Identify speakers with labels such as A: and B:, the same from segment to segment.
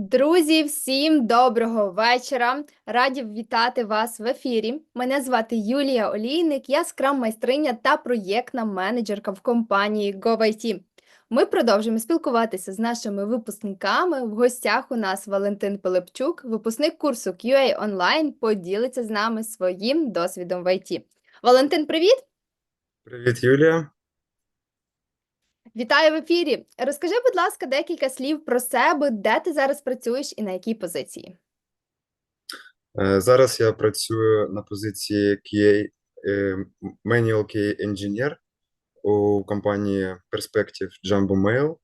A: Друзі, всім доброго вечора. Раді вітати вас в ефірі. Мене звати Юлія Олійник, я скрам-майстриня та проєктна менеджерка в компанії GoVIT. Ми продовжуємо спілкуватися з нашими випускниками. В гостях у нас Валентин Пилипчук, випускник курсу QA Online, поділиться з нами своїм досвідом в ІТ. Валентин, привіт!
B: Привіт, Юлія.
A: Вітаю в ефірі. Розкажи, будь ласка, декілька слів про себе, де ти зараз працюєш і на якій позиції.
B: Е, Зараз я працюю на позиції QA, е, Manual QA Engineer у компанії Perspective Jumbo Mail.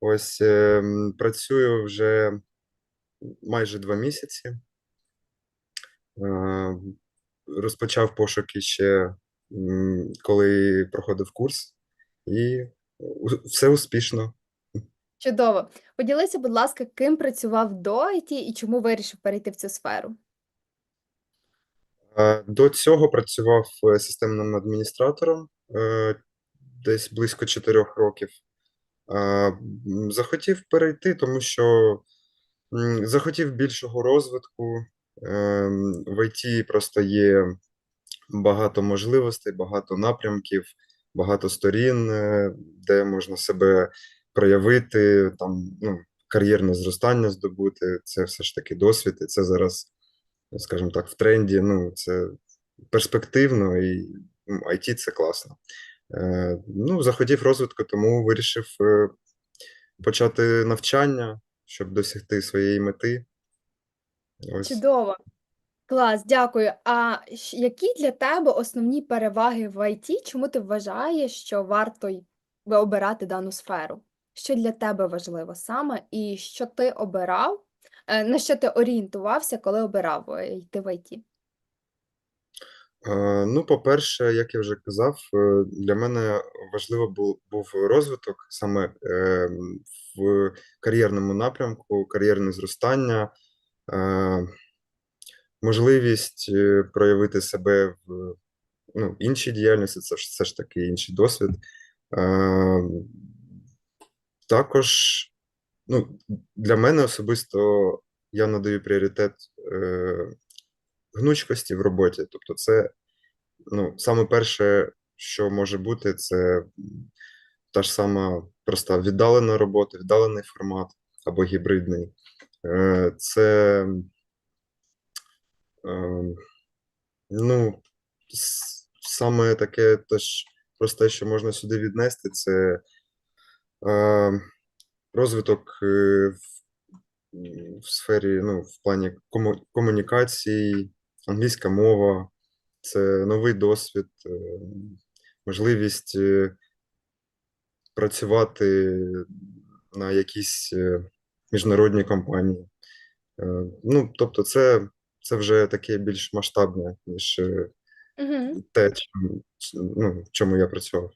B: Ось е, працюю вже майже два місяці. Розпочав пошуки ще коли проходив курс, і все успішно.
A: Чудово. Поділися, будь ласка, ким працював до ІТ і чому вирішив перейти в цю сферу?
B: До цього працював е, системним адміністратором е, десь близько 4 років. Захотів перейти, тому що захотів більшого розвитку. Е, В ІТ просто є багато можливостей, багато напрямків, багато сторін, е, де можна себе проявити, там, ну, кар'єрне зростання здобути. Це все ж таки досвід, і це зараз, скажімо так, в тренді. Ну, це перспективно, і ну, IT це класно. Е, Ну, захотів розвитку, тому вирішив е, почати навчання, щоб досягти своєї мети. Ось.
A: Чудово. Клас, дякую. А які для тебе основні переваги в ІТ? Чому ти вважаєш, що варто обирати дану сферу? Що для тебе важливо саме, і що ти обирав, е, на що ти орієнтувався, коли обирав е, йти в ІТ?
B: Е, Ну, по-перше, як я вже казав, для мене важливо був, був розвиток саме в кар'єрному напрямку, кар'єрне зростання, можливість е, проявити себе в ну, іншій діяльності, це ж все ж таки інший досвід. Е, Також ну, для мене особисто я надаю пріоритет е, гнучкості в роботі. Тобто, це ну, саме перше, що може бути, це та ж сама проста віддалена робота, віддалений формат або гібридний. Е, Це ну, саме таке теж просте, що можна сюди віднести, це е, розвиток е, в, в сфері, ну, в плані кому- комунікацій, англійська мова, це новий досвід, е, можливість е, працювати на якійсь е, міжнародній компанії. Ну, тобто, це, це вже таке більш масштабне, ніж
A: Угу.
B: те, чим, ну, в чому я працював.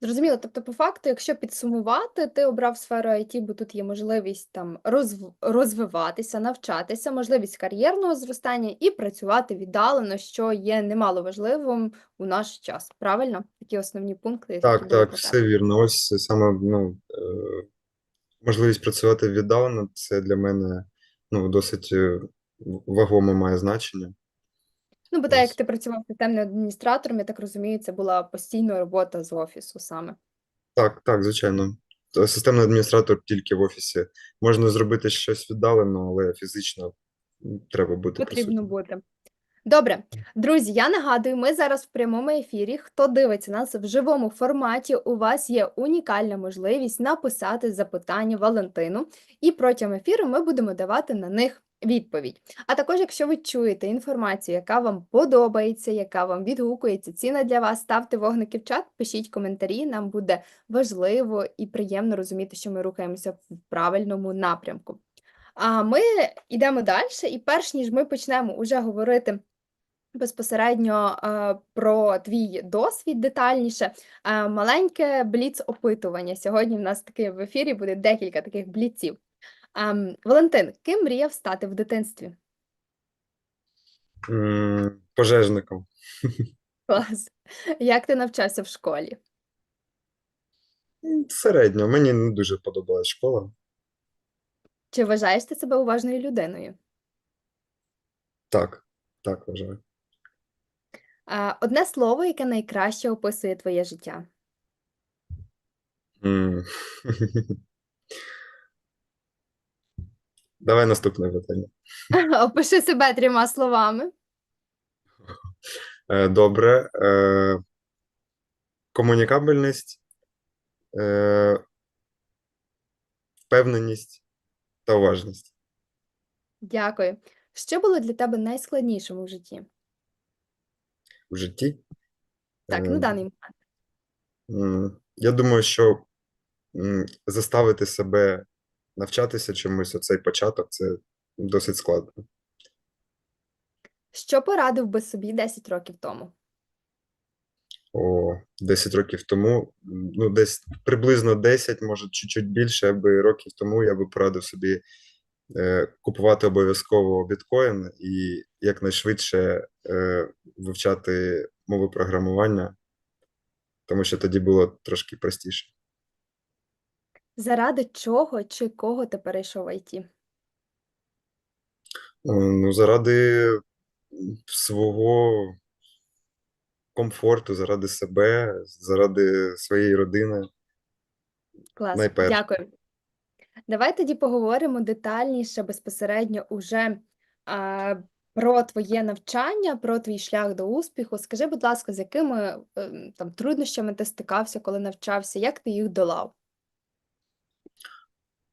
A: Зрозуміло. Тобто, по факту, якщо підсумувати, ти обрав сферу IT, бо тут є можливість там розв... розвиватися, навчатися, можливість кар'єрного зростання і працювати віддалено, що є немало важливим у наш час. Правильно? Такі основні пункти, які
B: Так, так, все вірно. Ось саме ну, е, можливість працювати віддалено, це для мене ну, досить е, вагоме має значення.
A: Ну, бо так як ти працював системним адміністратором, я так розумію, це була постійна робота з офісу саме.
B: Так, так, звичайно. Системний адміністратор тільки в офісі. Можна зробити щось віддалено, але фізично треба бути
A: Потрібно
B: присутнім.
A: бути. Добре, друзі, я нагадую, ми зараз в прямому ефірі. Хто дивиться нас в живому форматі, у вас є унікальна можливість написати запитання Валентину, і протягом ефіру ми будемо давати на них відповідь. А також, якщо ви чуєте інформацію, яка вам подобається, яка вам відгукується, ціна для вас, ставте вогники в чат, пишіть коментарі. Нам буде важливо і приємно розуміти, що ми рухаємося в правильному напрямку. А ми йдемо далі, і перш ніж ми почнемо уже говорити безпосередньо е, про твій досвід детальніше, е, маленьке бліц-опитування. Сьогодні в нас таки в ефірі буде декілька таких бліців. Ем, Валентин, ким мріяв стати в дитинстві?
B: М, Пожежником.
A: Клас. Як ти навчався в школі?
B: М, Середньо. Мені не дуже подобалась школа.
A: Чи вважаєш ти себе уважною людиною?
B: Так, так вважаю.
A: А, одне слово, яке найкраще описує твоє життя.
B: М. Давай наступне питання.
A: Опиши себе трьома словами.
B: Е, Добре. Е, Комунікабельність, е, впевненість та уважність.
A: Дякую. Що було для тебе найскладнішим у житті?
B: У житті.
A: Так, на даний момент.
B: Я думаю, що заставити себе навчатися чомусь, оцей початок, це досить складно.
A: Що порадив би собі 10 років тому?
B: О, 10 років тому, ну, десь приблизно 10, може, чуть-чуть більше, аби років тому я би порадив собі е, купувати обов'язково біткоін і якнайшвидше е, вивчати мови програмування, тому що тоді було трошки простіше.
A: Заради чого чи кого ти перейшов в ІТ?
B: Е, Ну, заради свого комфорту, заради себе, заради своєї родини.
A: Клас,
B: Найперше.
A: дякую. Давай тоді поговоримо детальніше безпосередньо уже а, про твоє навчання, про твій шлях до успіху. Скажи, будь ласка, з якими ем, там труднощами ти стикався, коли навчався, як ти їх долав?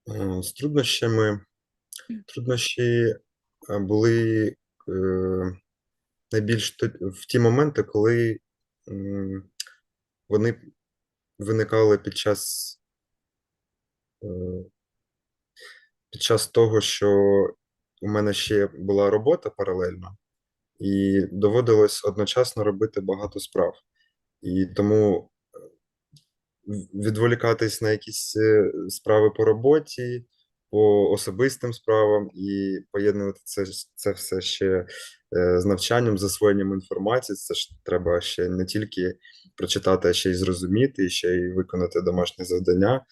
B: Е, З труднощами. Труднощі е, були е, найбільш в ті моменти, коли вони виникали під час, під час того, що у мене ще була робота паралельно, і доводилось одночасно робити багато справ. І тому відволікатись на якісь е, справи по роботі, по особистим справам і поєднувати це, це все ще е, з навчанням, засвоєнням інформації. Це ж треба ще не тільки прочитати, а ще й зрозуміти, і ще й виконати домашнє завдання.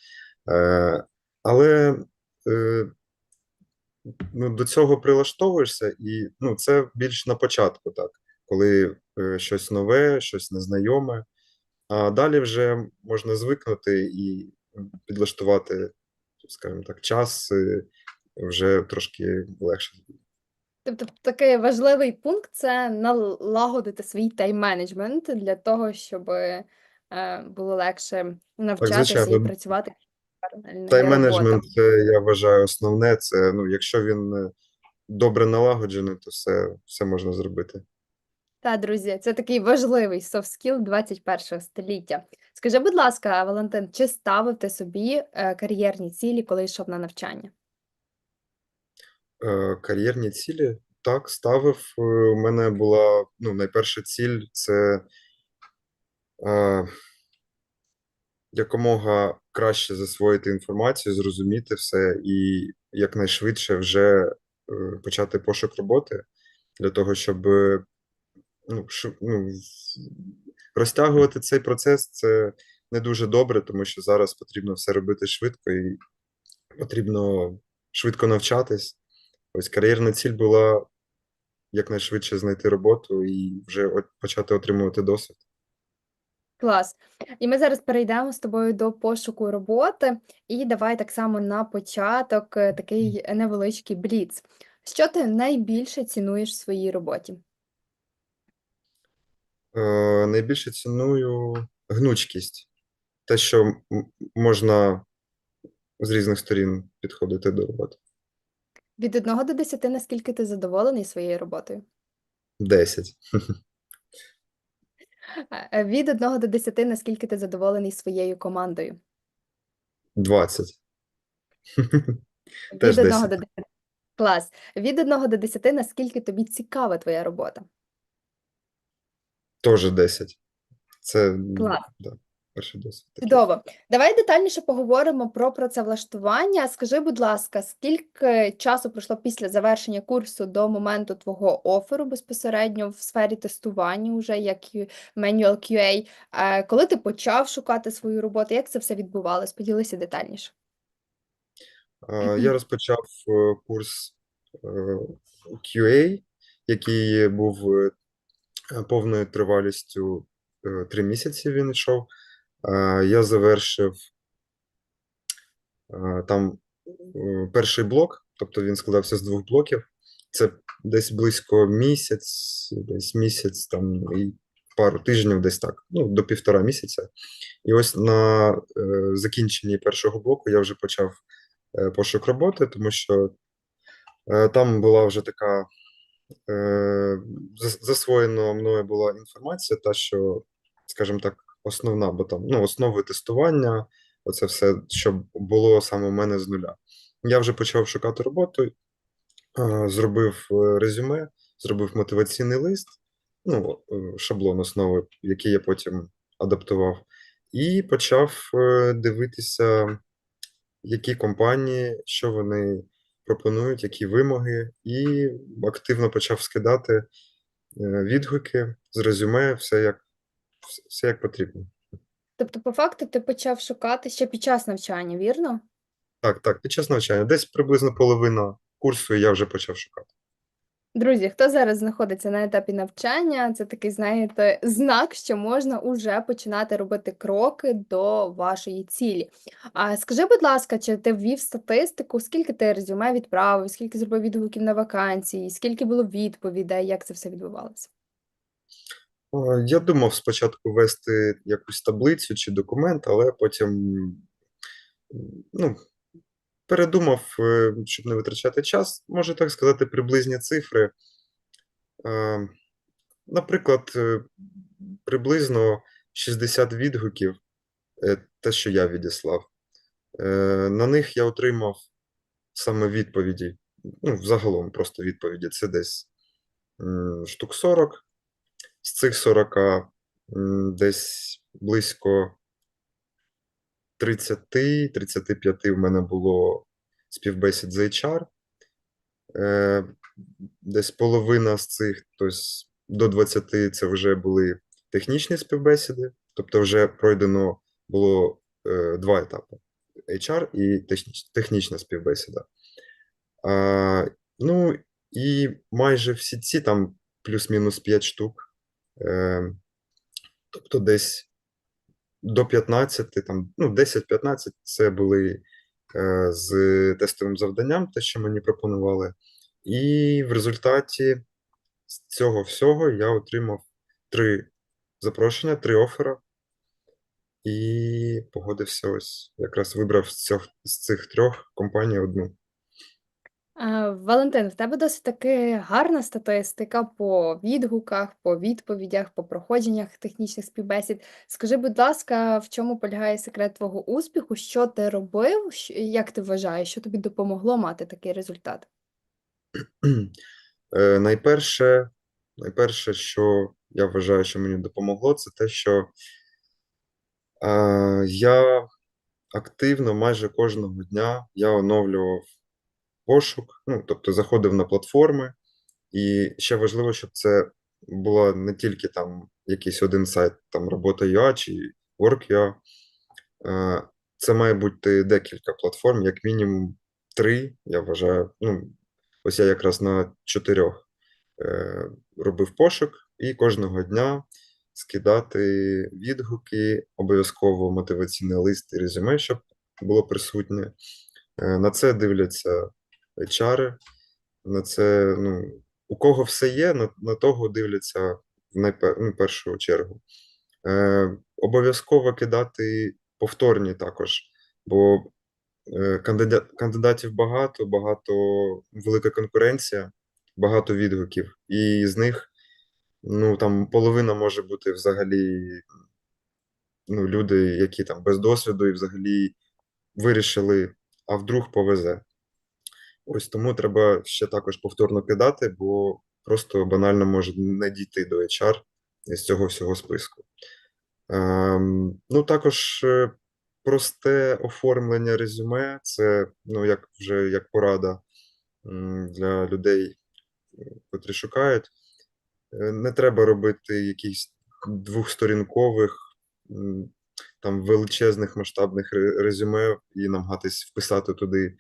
B: Е, Але ну, до цього прилаштовуєшся, і ну, це більш на початку, так, коли щось нове, щось незнайоме. А далі вже можна звикнути і підлаштувати, скажімо так, час вже трошки легше.
A: Тобто такий важливий пункт це налагодити свій тайм-менеджмент для того, щоб е, було легше навчатися і працювати.
B: Тайм-менеджмент, я вважаю, основне. Це, ну, якщо він е, добре налагоджений, то все, все можна зробити.
A: Та, друзі, це такий важливий soft skill 21 століття. Скажи, будь ласка, Валентин, чи ставив ти собі е, кар'єрні цілі, коли йшов на навчання?
B: Е, Кар'єрні цілі так ставив. Е, У мене була ну, найперша ціль це е, якомога краще засвоїти інформацію, зрозуміти все і якнайшвидше вже е, почати пошук роботи для того, щоб ну, шу- ну, розтягувати цей процес це не дуже добре, тому що зараз потрібно все робити швидко і потрібно швидко навчатись. Ось кар'єрна ціль була якнайшвидше знайти роботу і вже почати отримувати досвід.
A: Клас. І ми зараз перейдемо з тобою до пошуку роботи. І давай так само на початок е, такий невеличкий бліц. Що ти найбільше цінуєш в своїй роботі?
B: Е, найбільше ціную гнучкість. Те, що можна з різних сторін підходити до роботи.
A: Від 1 до 10, наскільки ти задоволений своєю роботою?
B: 10.
A: Е, е, Від 1 до 10, наскільки ти задоволений своєю командою?
B: 20.
A: Від
B: Теж
A: 1
B: 10.
A: до 10. Клас. Від 1 до 10, наскільки тобі цікава твоя робота?
B: Теж 10. Це
A: Клас.
B: да, перший досвід. такий.
A: Чудово. Давай детальніше поговоримо про працевлаштування. Скажи, будь ласка, скільки часу пройшло після завершення курсу до моменту твого оферу безпосередньо в сфері тестування, уже як Q- Manual QA? Е, Коли ти почав шукати свою роботу? Як це все відбувалось? Поділися детальніше.
B: Е, Я розпочав е, курс е, QA, який був повною тривалістю е, три місяці він йшов. Е, Я завершив е, там е, перший блок, тобто він складався з двох блоків. Це десь близько місяць, десь місяць там і пару тижнів, десь так, ну, до півтора місяця. І ось на е, закінченні першого блоку я вже почав е, пошук роботи, тому що е, там була вже така е, зас- засвоєна мною була інформація, та що, скажімо так, основна, бо там ну, основи тестування, оце все, що було саме у мене з нуля. Я вже почав шукати роботу, е, зробив е, резюме, зробив мотиваційний лист, ну, шаблон основи, який я потім адаптував, і почав дивитися, які компанії, що вони пропонують, які вимоги, і активно почав скидати е, відгуки з резюме, все як, все як потрібно.
A: Тобто, по факту, ти почав шукати ще під час навчання, вірно?
B: Так, так, під час навчання, десь приблизно половина курсу, я вже почав шукати.
A: Друзі, хто зараз знаходиться на етапі навчання, це такий, знаєте, знак, що можна уже починати робити кроки до вашої цілі. А скажи, будь ласка, чи ти ввів статистику, скільки ти резюме відправив, скільки зробив відгуків на вакансії, скільки було відповідей, як це все відбувалося?
B: Е, Я думав спочатку вести якусь таблицю чи документ, але потім ну, передумав, е, щоб не витрачати час, можу так сказати, приблизні цифри. Е, Наприклад, е, приблизно 60 відгуків, те, що я відіслав. На них я отримав саме відповіді. Ну, взагалом просто відповіді. Це десь штук 40. З цих 40 десь близько 30-35 в мене було співбесід з HR. Е, Десь половина з цих, тобто до 20 це вже були технічні співбесіди, тобто вже пройдено було е, два етапи: HR і техніч, технічна співбесіда. Ну і майже всі ці там плюс-мінус 5 штук. Е, тобто десь до 15, там, ну, 10-15 це були е, з тестовим завданням, те, що мені пропонували. І в результаті цього всього я отримав три запрошення, три оффера, і погодився ось. Якраз вибрав з цих, з цих трьох компаній одну.
A: Е, Валентин, в тебе досить таки гарна статистика по відгуках, по відповідях, по проходженнях технічних співбесід. Скажи, будь ласка, в чому полягає секрет твого успіху? Що ти робив? Щ- Як ти вважаєш, що тобі допомогло мати такий результат?
B: Е, Найперше, найперше, що я вважаю, що мені допомогло, це те, що е, я активно майже кожного дня я оновлював пошук, ну, тобто заходив на платформи, і ще важливо, щоб це було не тільки там якийсь один сайт, там робота.ua чи Work.ua. Е, Це має бути декілька платформ, як мінімум три, я вважаю. Ну, ось я якраз на чотирьох е, робив пошук, і кожного дня скидати відгуки, обов'язково мотиваційний лист і резюме, щоб було присутнє. Е, На це дивляться HR, на це, ну, у кого все є, на, на того дивляться в найпер, ну, першу чергу. Е, обов'язково кидати повторні також, бо е, кандидат, кандидатів багато, багато велика конкуренція, багато відгуків, і з них ну, там половина може бути взагалі ну, люди, які там без досвіду і взагалі вирішили, а вдруг повезе. Ось тому треба ще також повторно кидати, бо просто банально може не дійти до HR з цього всього списку. Ем, ну, також е, просте оформлення резюме це ну, як вже як порада для людей, котрі шукають. Е, Не треба робити якихось двохсторінкових, там величезних масштабних резюме і намагатись вписати туди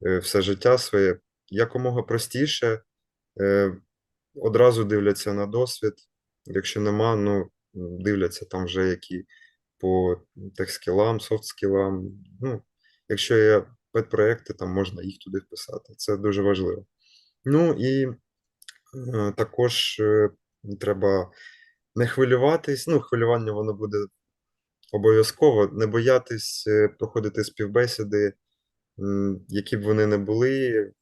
B: все життя своє якомога простіше, е, одразу дивляться на досвід. Якщо нема, ну дивляться там вже які по техскілам, софтскілам. Ну, якщо є педпроекти, там можна їх туди вписати. Це дуже важливо. Ну і е, також е, треба не хвилюватись. Ну, хвилювання воно буде обов'язково, не боятись е, проходити співбесіди, які б вони не були.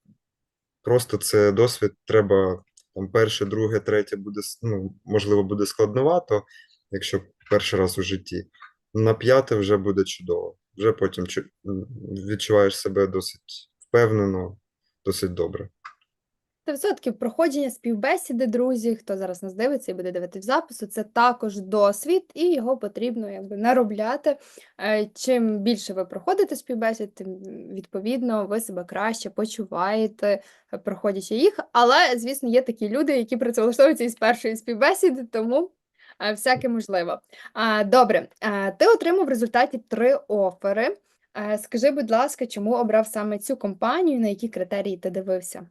B: Просто це досвід, треба там перше, друге, третє буде, ну, можливо, буде складновато, якщо перший раз у житті. На п'яте вже буде чудово. Вже потім відчуваєш себе досить впевнено, досить добре.
A: 100% проходження співбесіди, друзі, хто зараз нас дивиться і буде дивитися запису, це також досвід, і його потрібно якби наробляти. Е, Чим більше ви проходите співбесід, тим відповідно ви себе краще почуваєте, проходячи їх. Але, звісно, є такі люди, які працевлаштовуються із першої співбесіди, тому е, всяке можливо. Добре, е, ти отримав в результаті три офери. Скажи, будь ласка, чому обрав саме цю компанію, на які критерії ти дивився?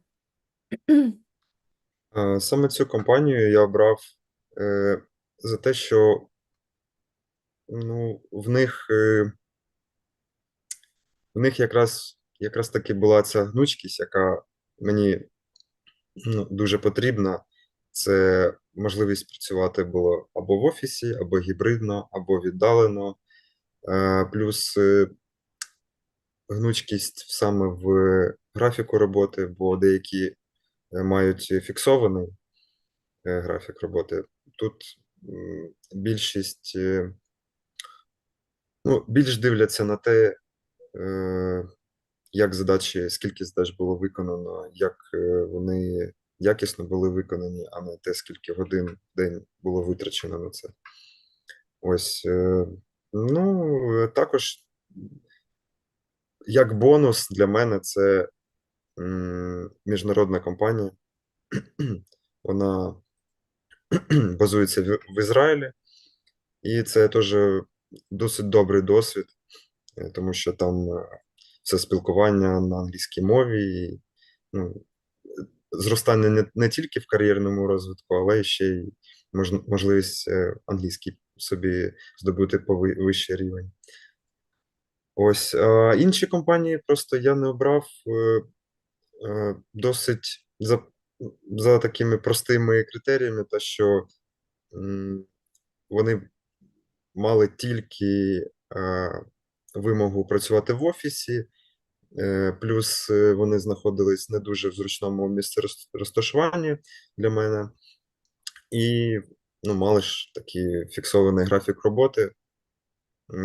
B: Саме цю компанію я обрав е, за те, що ну, в них, е, в них якраз, якраз таки була ця гнучкість, яка мені ну, дуже потрібна. Це можливість працювати було або в офісі, або гібридно, або віддалено. Е, Плюс е, гнучкість саме в графіку роботи, бо деякі мають фіксований е, графік роботи. Тут більшість, е, ну, більш дивляться на те, е, як задачі, скільки задач було виконано, як е, вони якісно були виконані, а не те, скільки годин в день було витрачено на це. Ось. е, Ну, е, також, як бонус для мене, це міжнародна компанія. Вона базується в Ізраїлі, і це теж досить добрий досвід, е, тому що там е, все спілкування на англійській мові, і, ну, зростання не, не тільки в кар'єрному розвитку, але ще й мож, можливість е, англійський собі здобути по вищий рівень. Ось а інші компанії просто я не обрав досить за, за такими простими критеріями, та що вони мали тільки е, вимогу працювати в офісі, е, плюс е, вони знаходились не дуже в зручному місці роз- розташування для мене, і ну, мали ж такий фіксований графік роботи,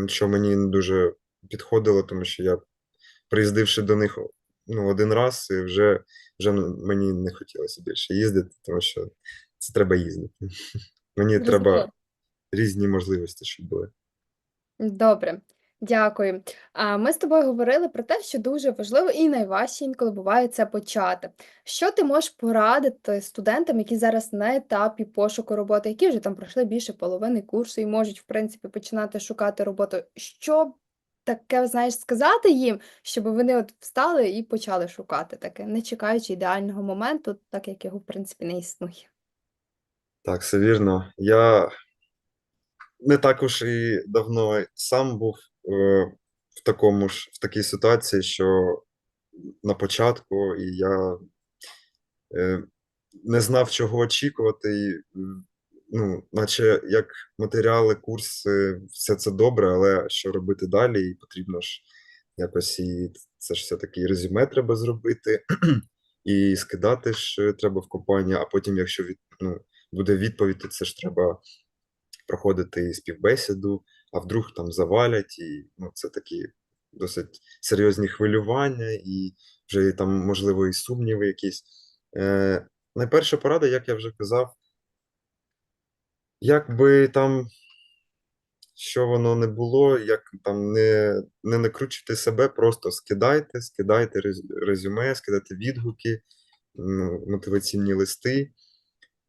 B: що мені не дуже підходило, тому що я, приїздивши до них ну, один раз, і вже, вже мені не хотілося більше їздити, тому що це треба їздити. Мені треба
A: Зрозуміло.
B: різні можливості, щоб були.
A: Добре, дякую. А, Ми з тобою говорили про те, що дуже важливо і найважче інколи буває це почати. Що ти можеш порадити студентам, які зараз на етапі пошуку роботи, які вже там пройшли більше половини курсу і можуть, в принципі, починати шукати роботу? Що таке, знаєш, сказати їм, щоб вони от встали і почали шукати таке, не чекаючи ідеального моменту, так як його, в принципі, не існує.
B: Так, все вірно. Я не також і давно сам був е, в такому ж, в такій ситуації, що на початку, і я е, не знав, чого очікувати. І, ну, наче як матеріали, курси, все це добре, але що робити далі? І потрібно ж якось і це ж все-таки резюме треба зробити, і скидати ж треба в компанію, а потім, якщо від, ну, буде відповідь, то це ж треба проходити співбесіду, а вдруг там завалять, і ну, це такі досить серйозні хвилювання, і вже там, можливо, і сумніви якісь. Е, найперша порада, як я вже казав, як би там, що воно не було, як там не, не накручуйте себе, просто скидайте, скидайте резюме, скидайте відгуки, мотиваційні листи.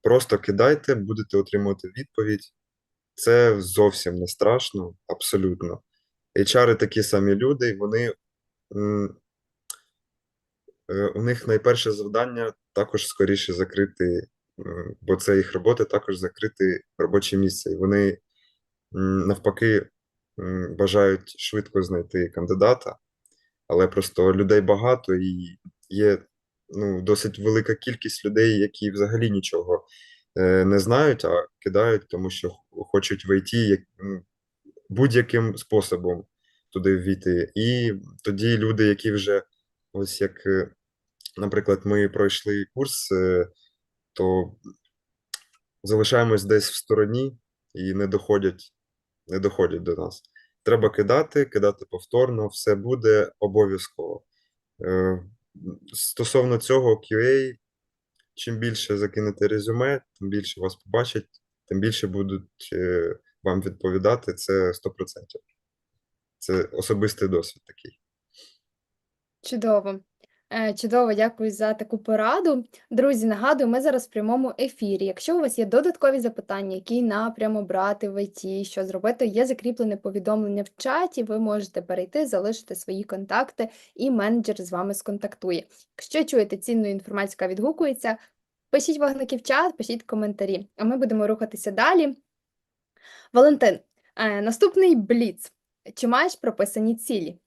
B: Просто кидайте, будете отримувати відповідь. Це зовсім не страшно, абсолютно. HR такі самі люди, вони е, у них найперше завдання також скоріше закрити, бо це їх робота, також закрити робоче місце. І вони навпаки бажають швидко знайти кандидата, але просто людей багато і є ну, досить велика кількість людей, які взагалі нічого е, не знають, а кидають, тому що хочуть вийти як, будь-яким способом туди ввійти. І тоді люди, які вже ось як, е, наприклад, ми пройшли курс, е, то залишаємось десь в стороні і не доходять, не доходять до нас. Треба кидати, кидати повторно, все буде обов'язково. Е, Стосовно цього QA, чим більше закинете резюме, тим більше вас побачать, тим більше будуть е, вам відповідати. Це 100%. Це особистий досвід такий.
A: Чудово. Е, Чудово, дякую за таку пораду. Друзі, нагадую, ми зараз в прямому ефірі. Якщо у вас є додаткові запитання, який напрям обрати в ІТ, що зробити, є закріплене повідомлення в чаті. Ви можете перейти, залишити свої контакти, і менеджер з вами сконтактує. Якщо чуєте цінну інформацію, яка відгукується, пишіть вогники в чат, пишіть коментарі, а ми будемо рухатися далі. Валентин, е, наступний бліц. Чи маєш прописані цілі?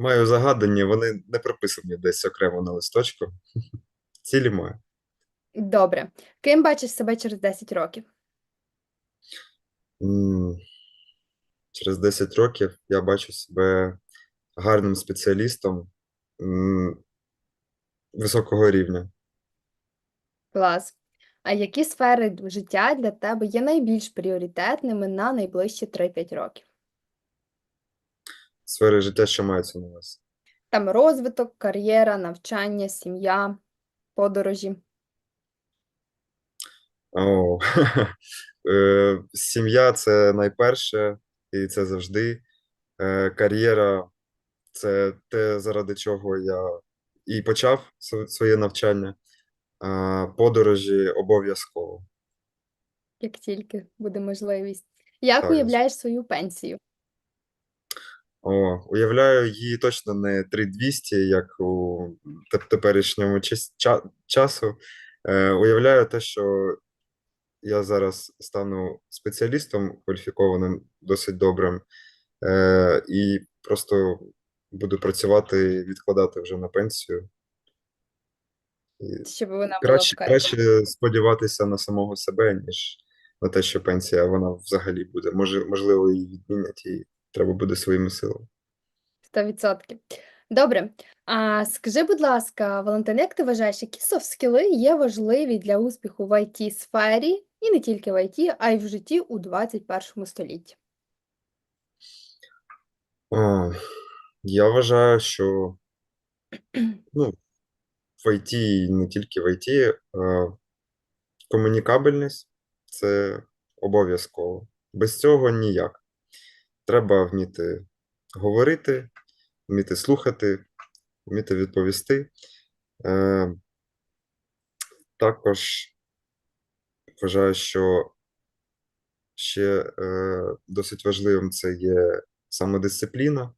B: Маю загадання, вони не прописані десь окремо на листочку. Цілі маю.
A: Добре. Ким бачиш себе через 10 років?
B: М, Через 10 років я бачу себе гарним спеціалістом м, високого рівня.
A: Клас. А які сфери життя для тебе є найбільш пріоритетними на найближчі 3-5 років?
B: Сфери життя, що мається на увазі.
A: Там розвиток, кар'єра, навчання, сім'я, подорожі.
B: О, е, сім'я це найперше, і це завжди. Е, Кар'єра це те, заради чого я і почав своє навчання. А Подорожі обов'язково.
A: як тільки буде можливість. Як
B: Так,
A: уявляєш свою пенсію?
B: О, уявляю її точно не 3200, як у теперішньому ча- часу. Е, уявляю те, що я зараз стану спеціалістом кваліфікованим, досить добрим, е, і просто буду працювати, відкладати вже на пенсію. І
A: Щоб вона
B: краще,
A: кайф.
B: краще сподіватися на самого себе, ніж на те, що пенсія вона взагалі буде. Може, можливо, її відмінять, і треба буде своїми силами.
A: 100%. Добре. А скажи, будь ласка, Валентин, як ти вважаєш, які софт-скіли є важливі для успіху в IT-сфері, і не тільки в IT, а й в житті у 21 столітті?
B: А, я вважаю, що ну, в IT, і не тільки в IT, а, комунікабельність це обов'язково. Без цього ніяк. Треба вміти говорити, вміти слухати, вміти відповісти. Е, також вважаю, що ще е, досить важливим це є самодисципліна.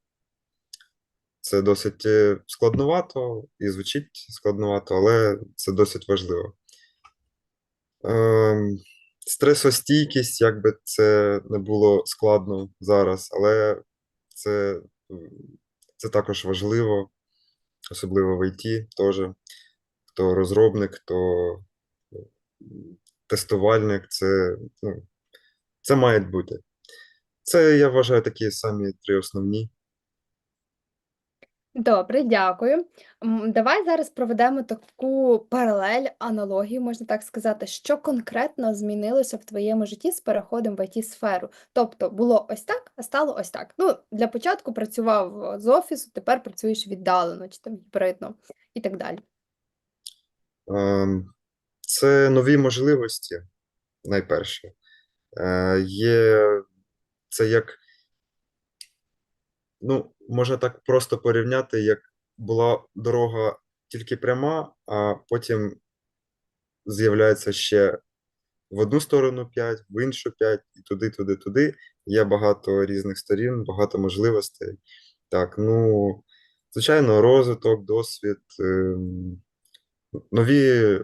B: Це досить е, складновато і звучить складновато, але це досить важливо. Ем, Стресостійкість, як би це не було складно зараз, але це, це також важливо, особливо в ІТ теж. Хто розробник, хто тестувальник, це, ну, це має бути. Це, я вважаю, такі самі три основні.
A: Добре, дякую. Давай зараз проведемо таку паралель, аналогію, можна так сказати, що конкретно змінилося в твоєму житті з переходом в IT-сферу. Тобто було ось так, а стало ось так. Ну, для початку працював з офісу, тепер працюєш віддалено, чи там гібридно і так далі.
B: Ем, Це нові можливості, найперше. Е, Є це як, ну, можна так просто порівняти, як була дорога тільки пряма, а потім з'являється ще в одну сторону 5, в іншу 5, і туди, туди, туди. Є багато різних сторін, багато можливостей. Так, ну, звичайно, розвиток, досвід, ем, нові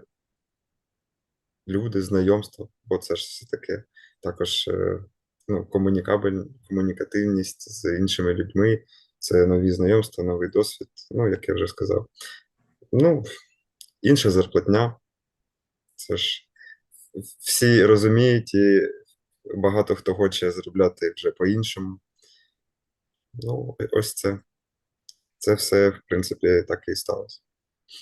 B: люди, знайомства, бо це ж все таке. Також е, ну, комунікабель, комунікативність з іншими людьми, це нові знайомства, новий досвід, ну, як я вже сказав. Ну, інша зарплатня. Це ж всі розуміють, і багато хто хоче заробляти вже по-іншому. Ну, ось це. Це все, в принципі, так і сталося.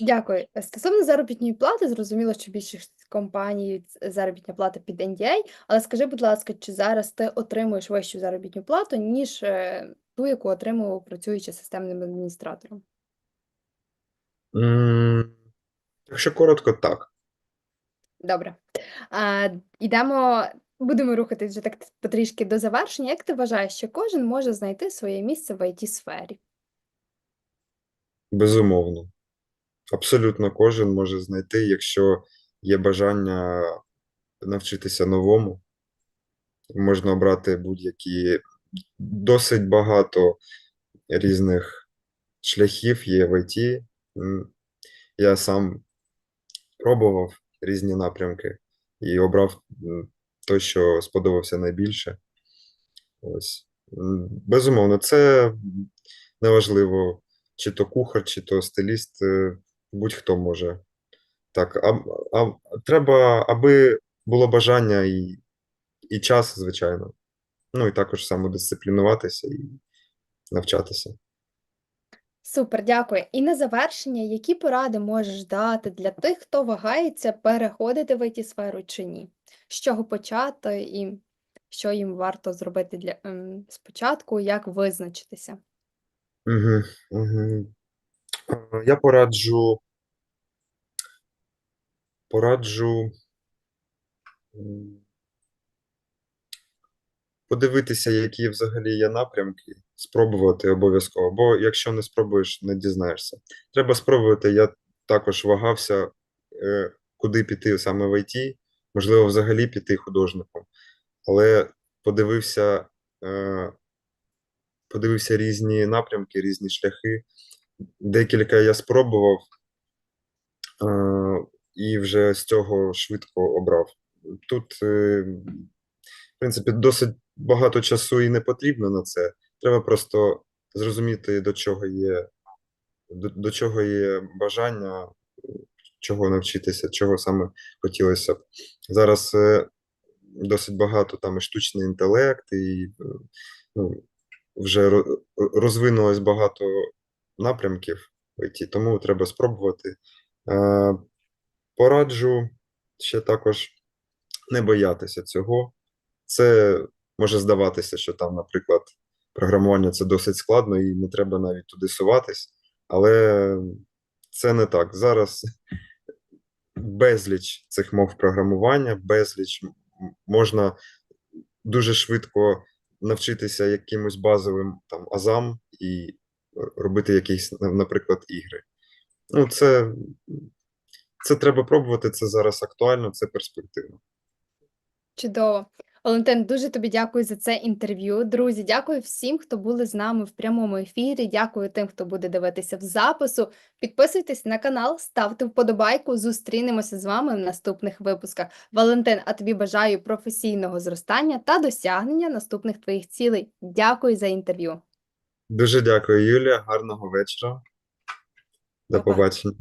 A: Дякую. Стосовно заробітної плати, зрозуміло, що більшість компаній ц- заробітня плата під NDA, але скажи, будь ласка, чи зараз ти отримуєш вищу заробітну плату, ніж е, ту, яку отримував, працюючи системним адміністратором?
B: Якщо коротко, так.
A: Добре. А, йдемо, будемо рухатись вже так потрішки до завершення. Як ти вважаєш, що кожен може знайти своє місце в IT-сфері?
B: Безумовно. Абсолютно кожен може знайти, якщо є бажання навчитися новому. Можна обрати будь-які досить багато різних шляхів є в ІТ. Я сам пробував різні напрямки і обрав той, що сподобався найбільше. Ось. Безумовно, це неважливо, чи то кухар, чи то стиліст, е, будь-хто може. Так, а, а треба, аби було бажання і, і час, звичайно. Ну і також самодисциплінуватися і навчатися.
A: Супер, дякую. І на завершення, які поради можеш дати для тих, хто вагається переходити в IT-сферу чи ні? З чого почати і що їм варто зробити для ем, спочатку, як визначитися?
B: Угу, угу. Я пораджу, пораджу подивитися, які взагалі є напрямки, спробувати обов'язково, бо якщо не спробуєш, не дізнаєшся. Треба спробувати. Я також вагався, е, куди піти саме в ІТ, можливо, взагалі піти художником, але подивився, е, подивився різні напрямки, різні шляхи. Декілька я спробував, е, і вже з цього швидко обрав. Тут, е, в принципі, досить багато часу і не потрібно на це. Треба просто зрозуміти, до чого є, до, до чого є бажання, чого навчитися, чого саме хотілося б. Зараз е, досить багато там і штучний інтелект, і е, ну, вже розвинулось багато напрямків тому треба спробувати. Пораджу ще також не боятися цього. Це може здаватися, що там, наприклад, програмування це досить складно і не треба навіть туди суватись, але це не так. Зараз безліч цих мов програмування, безліч можна дуже швидко навчитися якимось базовим там азам і робити якісь, наприклад, ігри. Ну, це, це треба пробувати, це зараз актуально, це перспективно.
A: Чудово. Валентин, дуже тобі дякую за це інтерв'ю. Друзі, дякую всім, хто були з нами в прямому ефірі. Дякую тим, хто буде дивитися в запису. Підписуйтесь на канал, ставте вподобайку. Зустрінемося з вами в наступних випусках. Валентин, а тобі бажаю професійного зростання та досягнення наступних твоїх цілей. Дякую за інтерв'ю.
B: Дуже дякую, Юлія. Гарного вечора. До побачення.